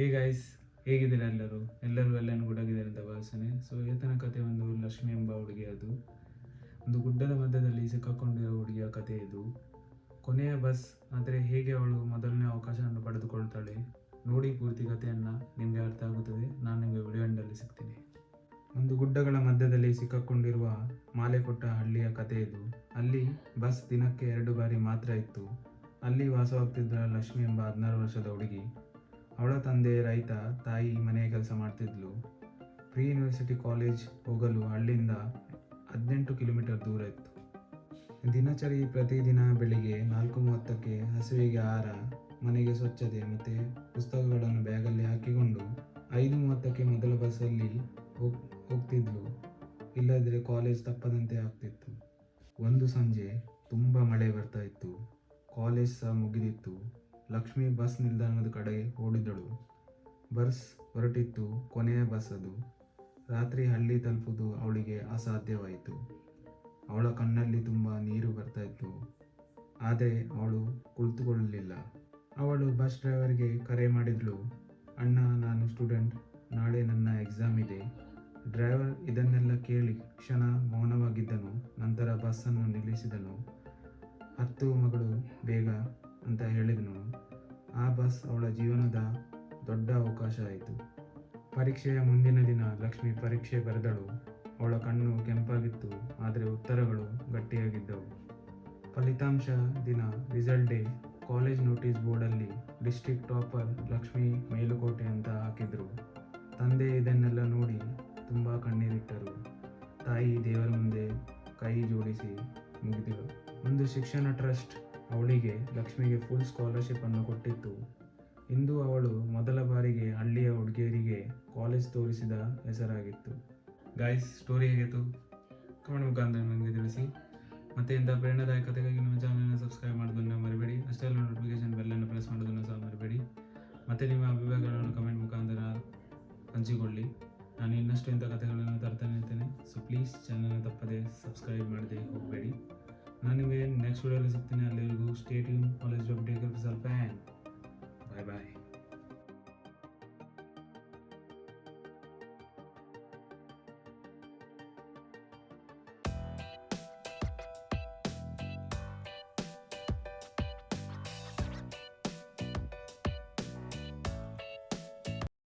Hey guys ಹೇಗಿದ್ದೀರಾ ಎಲ್ಲರೂ? ಎಲ್ಲರೂ ಎಲ್ಲನೂ ಗುಡಗಿದ್ದಾರೆ ಅಂತ ಭಾವಿಸ್ತೇನೆ. ಸೊ ಏತನ ಕಥೆ ಒಂದು ಲಕ್ಷ್ಮಿ ಎಂಬ ಹುಡುಗಿ ಅದು. ಒಂದು ಗುಡ್ಡದ ಮಧ್ಯದಲ್ಲಿ ಸಿಕ್ಕಾಕೊಂಡಿರೋ ಹುಡುಗಿಯ ಕಥೆ ಇದು. ಕೊನೆಯ ಬಸ್, ಆದರೆ ಹೇಗೆ ಅವಳು ಮೊದಲನೇ ಅವಕಾಶವನ್ನು ಪಡೆದುಕೊಳ್ತಾಳೆ? ನೋಡಿ ಪೂರ್ತಿ ಕಥೆಯನ್ನು, ನಿಮಗೆ ಅರ್ಥ ಆಗುತ್ತದೆ. ನಾನು ನಿಮಗೆ ವಿಡಿಯೋ ಎಂಡಲ್ಲಿ ಸಿಗ್ತೀನಿ. ಒಂದು ಗುಡ್ಡಗಳ ಮಧ್ಯದಲ್ಲಿ ಸಿಕ್ಕಾಕೊಂಡಿರುವ ಮಾಲೆ ಕೊಟ್ಟ ಹಳ್ಳಿಯ ಕಥೆ ಇದು. ಅಲ್ಲಿ ಬಸ್ ದಿನಕ್ಕೆ ಎರಡು ಬಾರಿ ಮಾತ್ರ ಇತ್ತು. ಅಲ್ಲಿ ವಾಸವಾಗ್ತಿದ್ದ ಲಕ್ಷ್ಮಿ ಎಂಬ ಹದಿನಾರು ವರ್ಷದ ಹುಡುಗಿ ಅವಳ ತಂದೆ, ರೈತ, ತಾಯಿ ಮನೆಯ ಕೆಲಸ ಮಾಡ್ತಿದ್ಲು. ಪ್ರೀ ಯೂನಿವರ್ಸಿಟಿ ಕಾಲೇಜ್ ಹೋಗಲು ಹಳ್ಳಿಯಿಂದ ಹದಿನೆಂಟು ಕಿಲೋಮೀಟರ್ ದೂರ ಇತ್ತು. ದಿನಚರಿ ಪ್ರತಿದಿನ ಬೆಳಿಗ್ಗೆ ನಾಲ್ಕು ಮೂವತ್ತಕ್ಕೆ ಹಸುವಿಗೆ ಆಹಾರ, ಮನೆಗೆ ಸ್ವಚ್ಛತೆ ಮತ್ತು ಪುಸ್ತಕಗಳನ್ನು ಬ್ಯಾಗಲ್ಲಿ ಹಾಕಿಕೊಂಡು ಐದು ಮೂವತ್ತಕ್ಕೆ ಮೊದಲ ಬಸ್ಸಲ್ಲಿ ಹೋಗ್, ಹೋಗ್ತಿದ್ಲು. ಇಲ್ಲದ್ರೆ ಕಾಲೇಜ್ ತಪ್ಪದಂತೆ ಆಗ್ತಿತ್ತು. ಒಂದು ಸಂಜೆ ತುಂಬ ಮಳೆ ಬರ್ತಾ ಇತ್ತು. ಕಾಲೇಜ್ ಸಹ ಮುಗಿದಿತ್ತು. ಲಕ್ಷ್ಮಿ ಬಸ್ ನಿಲ್ದಾಣದ ಕಡೆ ಓಡಿದಳು. ಬಸ್ ಹೊರಟಿತ್ತು ಕೊನೆಯ ಬಸ್ ಅದು ರಾತ್ರಿ ಹಳ್ಳಿ ತಲುಪುವುದು ಅವಳಿಗೆ ಅಸಾಧ್ಯವಾಯಿತು. ಅವಳ ಕಣ್ಣಲ್ಲಿ ತುಂಬ ನೀರು ಬರ್ತಾ ಇತ್ತು. ಆದರೆ ಅವಳು ಕುಳಿತುಕೊಳ್ಳಲಿಲ್ಲ. ಅವಳು ಬಸ್ ಡ್ರೈವರ್ಗೆ ಕರೆ ಮಾಡಿದಳು, ಅಣ್ಣ, ನಾನು ಸ್ಟೂಡೆಂಟ್. ನಾಳೆ ನನ್ನ ಎಕ್ಸಾಮ್ ಇದೆ. ಡ್ರೈವರ್ ಇದನ್ನೆಲ್ಲ ಕೇಳಿ ಕ್ಷಣ ಮೌನವಾಗಿದ್ದನು. ನಂತರ ಬಸ್ಸನ್ನು ನಿಲ್ಲಿಸಿದನು. ಹತ್ತು ಮಗಳು ಬೇಗ, ಅಂತ ಹೇಳಿದನು. ಬಸ್ ಅವಳ ಜೀವನದ ದೊಡ್ಡ ಅವಕಾಶ ಆಯಿತು. ಪರೀಕ್ಷೆಯ ಮುಂದಿನ ದಿನ ಲಕ್ಷ್ಮಿ ಪರೀಕ್ಷೆ ಬರೆದಳು. ಅವಳ ಕಣ್ಣು ಕೆಂಪಾಗಿತ್ತು, ಆದರೆ ಉತ್ತರಗಳು ಗಟ್ಟಿಯಾಗಿದ್ದವು. ಫಲಿತಾಂಶ ದಿನ ರಿಸಲ್ಟ್ ಡೇ ಕಾಲೇಜ್ ನೋಟಿಸ್ ಬೋರ್ಡಲ್ಲಿ ಡಿಸ್ಟ್ರಿಕ್ಟ್ ಟಾಪರ್ ಲಕ್ಷ್ಮಿ ಮೇಲುಕೋಟೆ ಅಂತ ಹಾಕಿದ್ರು. ತಂದೆ ಇದನ್ನೆಲ್ಲ ನೋಡಿ ತುಂಬ ಕಣ್ಣೀರಿಟ್ಟರು. ತಾಯಿ ದೇವರ ಮುಂದೆ ಕೈ ಜೋಡಿಸಿ ಮುಗಿದಳು ಒಂದು ಶಿಕ್ಷಣ ಟ್ರಸ್ಟ್ ಅವಳಿಗೆ ಲಕ್ಷ್ಮಿಗೆ ಫುಲ್ ಸ್ಕಾಲರ್ಶಿಪ್ ಅನ್ನು ಕೊಟ್ಟಿತ್ತು. ಇಂದು ಅವಳು ಮೊದಲ ಬಾರಿಗೆ ಹಳ್ಳಿಯ ಹುಡುಗಿಯರಿಗೆ ಕಾಲೇಜ್ ತೋರಿಸಿದ ಹೆಸರಾಗಿತ್ತು. ಗಾಯ್ಸ್ ಸ್ಟೋರಿ ಹೇಗಿತ್ತು? ಕಮೆಂಟ್ ಮುಖಾಂತರ ನನಗೆ ತಿಳಿಸಿ. ಮತ್ತೆ ಇಂಥ ಪ್ರೇರಣಾದಾಯಕತೆಗಾಗಿ ನಿಮ್ಮ ಚಾನಲ್ನ ಸಬ್ಸ್ಕ್ರೈಬ್ ಮಾಡೋದನ್ನು ಮರಿಬೇಡಿ. ಅಷ್ಟೇ ನೋಟಿಫಿಕೇಶನ್ ಬೆಲ್ಲನ್ನು ಪ್ರೆಸ್ ಮಾಡೋದನ್ನು ಸಹ ಮರಿಬೇಡಿ. ಮತ್ತು ನಿಮ್ಮ ಅಭಿಪ್ರಾಯಗಳನ್ನು ಕಮೆಂಟ್ ಮುಖಾಂತರ ಹಂಚಿಕೊಳ್ಳಿ. ನಾನು ಇನ್ನಷ್ಟು ಇಂಥ ಕಥೆಗಳನ್ನು ತರ್ತಾನೆ ಇರ್ತೇನೆ ಸೊ ಪ್ಲೀಸ್ ಚಾನಲ್ನ ತಪ್ಪದೆ ಸಬ್ಸ್ಕ್ರೈಬ್ ಮಾಡದೆ ಹೋಗಬೇಡಿ. आने में नेक्स्ट वीडियो ले सकते हैं college go stay tune update कर सेल्फ बाय बाय